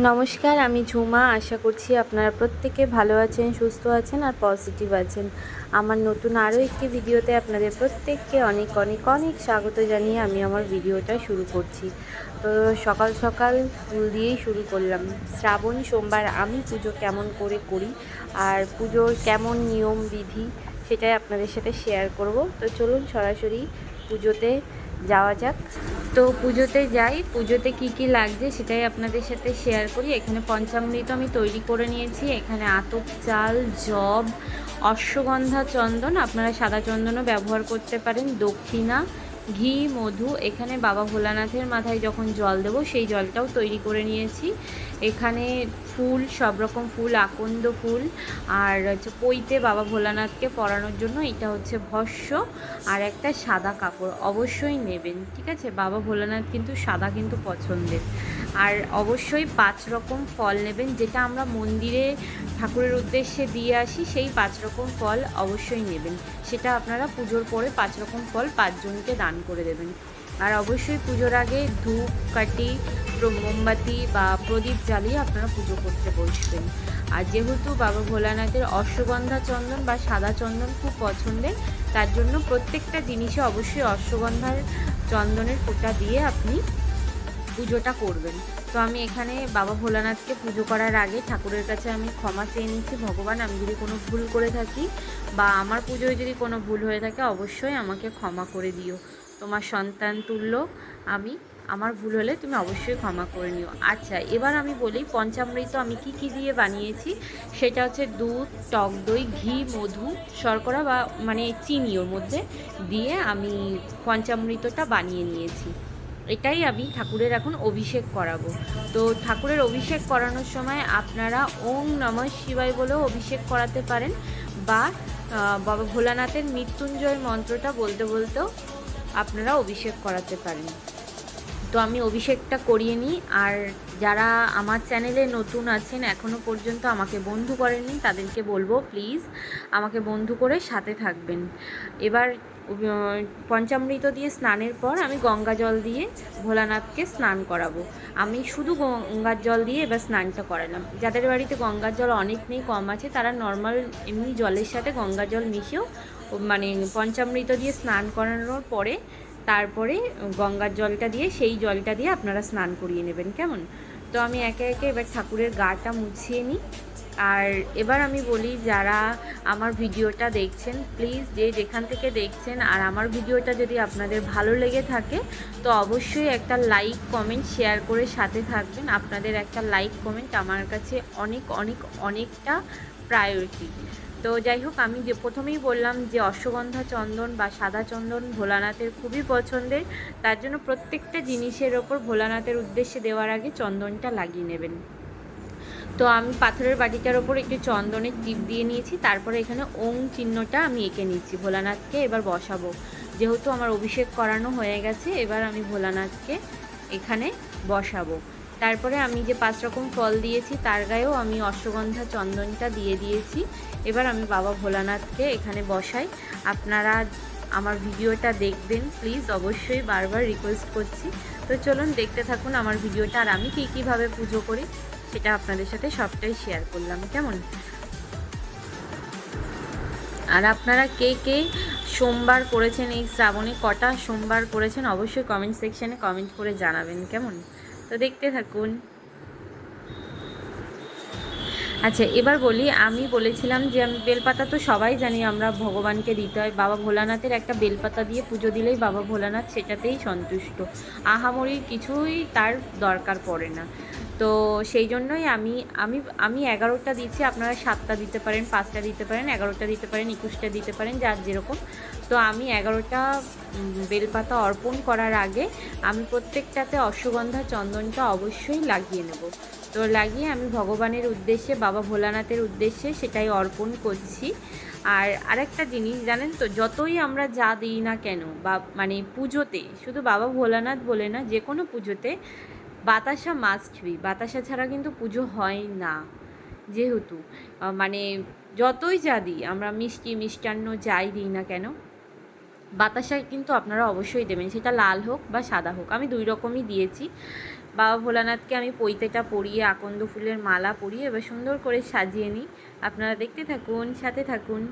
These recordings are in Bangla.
নমস্কার, আমি ঝুমা। আশা করছি আপনারা প্রত্যেকে ভালো আছেন, সুস্থ আছেন আর পজিটিভ আছেন। আমার নতুন আরও একটি ভিডিওতে আপনাদের প্রত্যেককে অনেক অনেক অনেক স্বাগত জানিয়ে আমি আমার ভিডিওটা শুরু করছি। তো সকাল সকাল ফুল দিয়েই শুরু করলাম। শ্রাবণ, সোমবার আমি পুজো কেমন করে করি আর পুজোর কেমন নিয়ম, বিধি সেটাই আপনাদের সাথে শেয়ার করব। তো চলুন সরাসরি পুজোতে যাওয়া যাক। তো পুজোতে যাই। পুজোতে কি কি লাগছে সেটাই আপনাদের সাথে শেয়ার করি। এখানে পঞ্চামৃত আমি তৈরি করে নিয়েছি। এখানে আতপ চাল জব অশ্বগন্ধা চন্দন, আপনারা সাদা চন্দনও ব্যবহার করতে পারেন, দক্ষিণা ঘি, মধু, এখানে বাবা ভোলানাথের মাথায় যখন জল দেবো, সেই জলটাও তৈরি করে নিয়েছি। এখানে ফুল, সব রকম ফুল, আকন্দ ফুল, আর হচ্ছে পইতে বাবা ভোলানাথকে পরানোর জন্য এটা হচ্ছে ভস্য আর একটা সাদা কাপড়। অবশ্যই নেবেন, ঠিক আছে? বাবা ভোলানাথ কিন্তু সাদা কিন্তু পছন্দের। আর অবশ্যই পাঁচ রকম ফল নেবেন, যেটা আমরা মন্দিরে ঠাকুরের উদ্দেশ্যে দিয়ে আসি, সেই পাঁচ রকম ফল অবশ্যই নেবেন। সেটা আপনারা পুজোর পরে পাঁচ রকম ফল পাঁচজনকে দান করে দেবেন। আর অবশ্যই পুজোর আগে ধূপ কাটি মোমবাতি বা প্রদীপ জ্বালিয়ে আপনারা পুজো করতে বসবেন। আর যেহেতু বাবা ভোলানাথের অশ্বগন্ধা চন্দন বা সাদা চন্দন খুব পছন্দের, তার জন্য প্রত্যেকটা জিনিসে অবশ্যই অশ্বগন্ধার চন্দনের ফোঁটা দিয়ে আপনি পুজোটা করবেন। তো আমি এখানে বাবা ভোলানাথকে পুজো করার আগে ঠাকুরের কাছে আমি ক্ষমা চেয়ে নিচ্ছি, ভগবান আমি যদি কোনো ভুল করে থাকি বা আমার পুজোয় যদি কোনো ভুল হয়ে থাকে অবশ্যই আমাকে ক্ষমা করে দিও। তোমার সন্তান তুল্য, আমি, আমার ভুল হলে তুমি অবশ্যই ক্ষমা করে নিও। আচ্ছা এবার আমি বলি পঞ্চামৃত আমি কি কি দিয়ে বানিয়েছি? সেটা হচ্ছে দুধ, টক দই, ঘি, মধু, শর্করা বা মানে চিনি ওর মধ্যে দিয়ে আমি পঞ্চামৃতটা বানিয়ে নিয়েছি। এটাই আমি ঠাকুরের এখন অভিষেক করাবো। তো ঠাকুরের অভিষেক করানোর সময় আপনারা ওম নমঃ শিবায় বলেও অভিষেক করাতে পারেন বা বাবা ভোলানাথের মৃত্যুঞ্জয় মন্ত্রটা বলতে বলতেও আপনারা অভিষেক করাতে পারেন। তো আমি অভিষেকটা করিয়ে নিই, আর যারা আমার চ্যানেলে নতুন আছেন এখনও পর্যন্ত আমাকে বন্ধু করেননি, তাদেরকে বলব প্লিজ আমাকে বন্ধু করে সাথে থাকবেন। এবার পঞ্চামৃত দিয়ে স্নানের পর আমি গঙ্গা জল দিয়ে ভোলানাথকে স্নান করাবো। আমি শুধু গঙ্গার জল দিয়ে এবার স্নানটা করালাম। যাদের বাড়িতে গঙ্গার জল অনেক নেই, কম আছে, তারা নর্মাল এমনি জলের সাথে গঙ্গা জল মিশিয়েও ও মানে পঞ্চামৃত দিয়ে স্নান করানোর পরে, তারপরে গঙ্গার জলটা দিয়ে, সেই জলটা দিয়ে আপনারা স্নান করিয়ে নেবেন, কেমন? তো আমি একে একে এবার ঠাকুরের গাটা মুছিয়ে নিই। আর এবার আমি বলি যারা আমার ভিডিওটা দেখছেন প্লিজ যে যেখান থেকে দেখছেন আর আমার ভিডিওটা যদি আপনাদের ভালো লেগে থাকে, তো অবশ্যই একটা লাইক কমেন্ট শেয়ার করে সাথে থাকবেন। আপনাদের একটা লাইক কমেন্ট আমার কাছে অনেক অনেক, অনেকটা প্রায়োরিটি তো যাই হোক, আমি যে প্রথমেই বললাম যে অশ্বগন্ধা চন্দন বা সাদা চন্দন ভোলানাথের খুবই পছন্দের। তার জন্য প্রত্যেকটা জিনিসের ওপর ভোলানাথের উদ্দেশ্যে দেওয়ার আগে চন্দনটা লাগিয়ে নেবেন। তো আমি পাথরের বাটিটার ওপর একটু চন্দনের টিপ দিয়ে নিয়েছি, তারপরে এখানে ওং চিহ্নটা আমি এঁকে নিচ্ছি ভোলানাথকে, এবার বসাবো। যেহেতু আমার অভিষেক করানো হয়ে গেছে, এবার আমি ভোলানাথকে এখানে বসাবো। তারপরে আমি যে পাঁচ রকম ফল দিয়েছি, তার গায়েও আমি অশ্বগন্ধা চন্দনটা দিয়ে দিয়েছি। এবার আমি বাবা ভোলানাথকে এখানে বসাই। আপনারা আমার ভিডিওটা দেখবেন, প্লিজ অবশ্যই বারবার রিকোয়েস্ট করছি। তো চলুন দেখতে থাকুন আমার ভিডিওটা, আর আমি কী কীভাবে পুজো করি। সেটা আপনাদের সাথে সবটাই শেয়ার করলাম, কেমন? আর আপনারা কে কে সোমবার করেছেন এই শ্রাবণে, কটা সোমবার করেছেন অবশ্যই কমেন্ট সেকশনে কমেন্ট করে জানাবেন, কেমন? তো দেখতে থাকুন। আচ্ছা এবার বলি, আমি বলেছিলাম যে আমি বেলপাতা তো সবাই জানি, আমরা ভগবানকে দিতে হয়। বাবা ভোলানাথের একটা বেলপাতা দিয়ে পুজো দিলেই বাবা ভোলানাথ সেটাতেই সন্তুষ্ট। আহামরি কিছুই তার দরকার পড়ে না। তো সেই জন্যই আমি আমি আমি এগারোটা দিচ্ছি, আপনারা সাতটা দিতে পারেন, পাঁচটা দিতে পারেন, এগারোটা দিতে পারেন, একুশটা দিতে পারেন, যার যেরকম। তো আমি এগারোটা বেলপাতা অর্পণ করার আগে আমি প্রত্যেকটাতে অশ্বগন্ধা চন্দনটা অবশ্যই লাগিয়ে নেব। তো লাগিয়ে আমি ভগবানের উদ্দেশ্যে, বাবা ভোলানাথের উদ্দেশ্যে সেটাই অর্পণ করছি। আর আরেকটা জিনিস জানেন তো, যতই আমরা যা দিই না কেন, বা মানে পুজোতে, শুধু বাবা ভোলানাথ বলে না, যে কোনো পুজোতে বাতাসা মাস্ট বি বাতাসা ছাড়া কিন্তু পুজো হয় না, যেহেতু। মানে যতই যা দিই, আমরা মিষ্টি, মিষ্টান্ন যাই দিই না কেন, বাতাসা কিন্তু আপনারা অবশ্যই দেবেন। সেটা লাল হোক বা সাদা হোক। আমি দুই রকমই দিয়েছি। বাবা ভোলানাথকে আমি পৈতেটা পরিয়ে, আকন্দ ফুলের মালা পরিয়ে এবার সুন্দর করে সাজিয়ে নিই। আপনারা দেখতে থাকুন, সাথে থাকুন।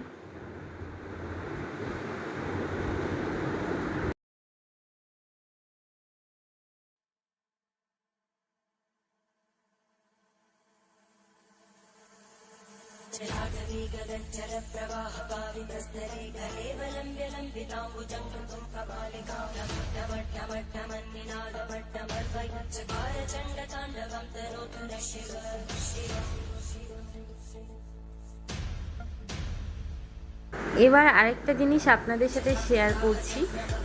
এবার আরেকটা জিনিস আপনাদের সাথে শেয়ার করছি,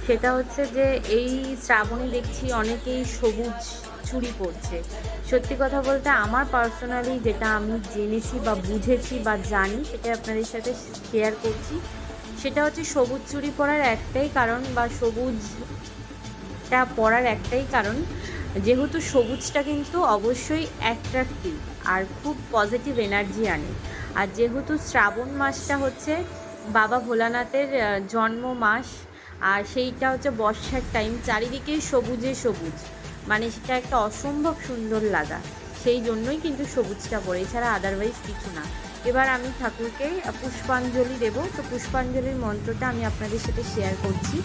সেটা হচ্ছে যে এই শ্রাবণে দেখছি অনেকেই সবুজ চুড়ি পরছে সত্যি কথা বলতে আমার পার্সোনালি যেটা আমি জেনেছি বা বুঝেছি বা জানি, সেটা আপনাদের সাথে শেয়ার করছি। সেটা হচ্ছে সবুজ চুরি পরার একটাই কারণ বা সবুজটা পরার একটাই কারণ, যেহেতু সবুজটা কিন্তু অবশ্যই অ্যাট্রাকটিভ আর খুব পজিটিভ এনার্জি আনে। আর যেহেতু শ্রাবণ মাসটা হচ্ছে বাবা ভোলানাথের জন্ম মাস আর সেইটা হচ্ছে বর্ষার টাইম চারিদিকে সবুজে সবুজ। মানে সেটা একটা অসম্ভব সুন্দর লাগা। সেই জন্যই কিন্তু সবুজটা পড়ে এছাড়া আদারওয়াইজ কিছু না। এবার আমি ঠাকুরকে পুষ্পাঞ্জলি দেব। তো পুষ্পাঞ্জলির মন্ত্রটা আমি আপনাদের সাথে শেয়ার করছি।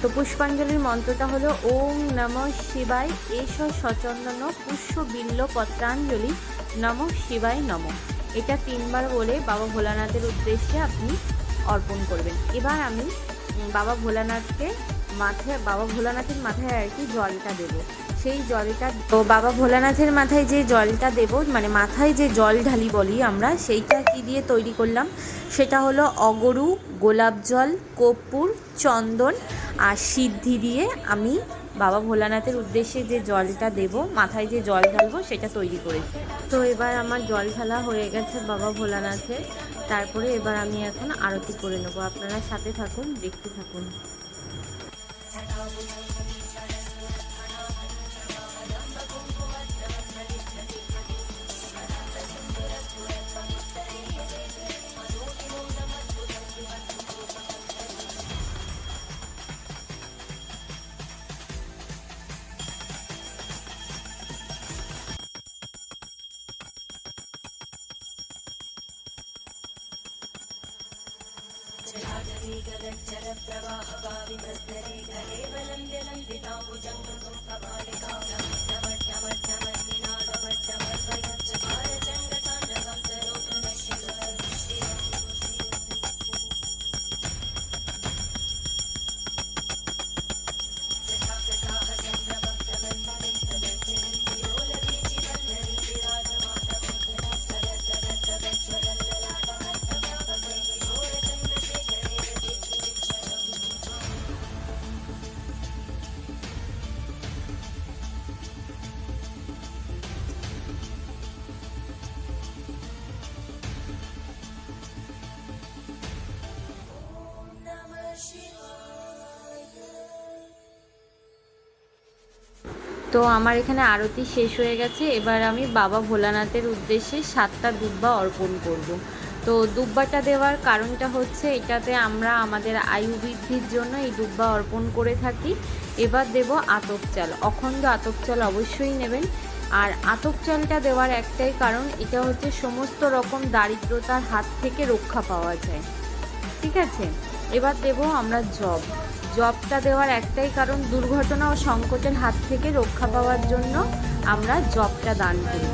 তো পুষ্পাঞ্জলির মন্ত্রটা হলো, ওম নম শিবায় এস সচন্দন পুষ্প বিল্ল পত্রাঞ্জলি নম শিবায় নম। এটা তিনবার বলে বাবা ভোলানাথের উদ্দেশ্যে আপনি অর্পণ করবেন। এবার আমি বাবা ভোলানাথকে মাথায়, বাবা ভোলানাথের মাথায় আর কি জলটা দেব। সেই জলটা, তো বাবা ভোলানাথের মাথায় যে জলটা দেব মানে মাথায় যে জল ঢালি বলি আমরা, সেইটা কি দিয়ে তৈরি করলাম? সেটা হলো অগরু, গোলাপ জল, কর্পূর, চন্দন আর সিদ্ধি দিয়ে আমি বাবা ভোলানাথের উদ্দেশ্যে যে জলটা দেব, মাথায় যে জল ঢালবো, সেটা তৈরি করেছি। তো এবার আমার জল ঢালা হয়ে গেছে বাবা ভোলানাথের। তারপরে এবার আমি এখন আরতি করে নেব। আপনারা সাথে থাকুন, দেখতে থাকুন। Thank you. ी गलन् जलप्रवाहपावस् धरी তো আমার এখানে আরতি শেষ হয়ে গেছে। এবার আমি বাবা ভোলানাথের উদ্দেশ্যে সাতটা দুব্বা অর্পণ করব। তো দুব্বাটা দেওয়ার কারণটা হচ্ছে এটাতে আমরা আমাদের আয়ু বৃদ্ধির জন্য এই দুব্বা অর্পণ করে থাকি। এবার দেব আতপ চাল। অখণ্ড আতপ চাল অবশ্যই নেবেন। আর আতপ চালটা দেওয়ার একটাই কারণ, এটা হচ্ছে সমস্ত রকম দারিদ্রতার হাত থেকে রক্ষা পাওয়া যায়। ঠিক আছে? এবার দেব আমরা জব। জবটা দেওয়ার একটাই কারণ দুর্ঘটনা ও সংকটের হাত থেকে রক্ষা পাওয়ার জন্য আমরা জবটা দান করি।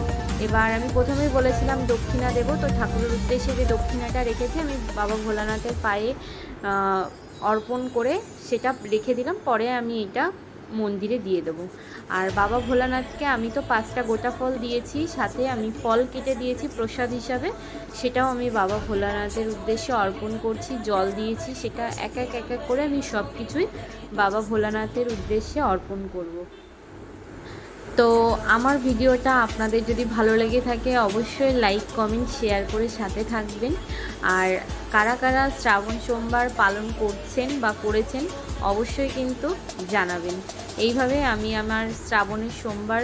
এবার আমি প্রথমেই বলেছিলাম দক্ষিণা দেব, তো ঠাকুরের উদ্দেশ্যে যে দক্ষিণাটা রেখেছি আমি বাবা ভোলানাথের পায়ে অর্পণ করে সেটা রেখে দিলাম। পরে আমি এটা মন্দিরে দিয়ে দেবো। আর বাবা ভোলানাথকে আমি তো পাঁচটা গোটা ফল দিয়েছি, সাথে আমি ফল কেটে দিয়েছি প্রসাদ হিসাবে। সেটাও আমি বাবা ভোলানাথের উদ্দেশ্যে অর্পণ করছি, জল দিয়েছি, সেটা এক এক এক এক করে আমি সব কিছুই বাবা ভোলানাথের উদ্দেশ্যে অর্পণ করব। তো আমার ভিডিওটা আপনাদের যদি ভালো লেগে থাকে অবশ্যই লাইক, কমেন্ট, শেয়ার করে সাথে থাকবেন। আর কারা কারা শ্রাবণ সোমবার পালন করছেন বা করেছেন অবশ্যই কিন্তু জানাবেন। এইভাবে আমি আমার শ্রাবণের সোমবার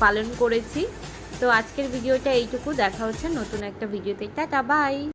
পালন করেছি। তো আজকের ভিডিওটা এইটুকু। দেখা হচ্ছে নতুন একটা ভিডিওতে। Tata, bye!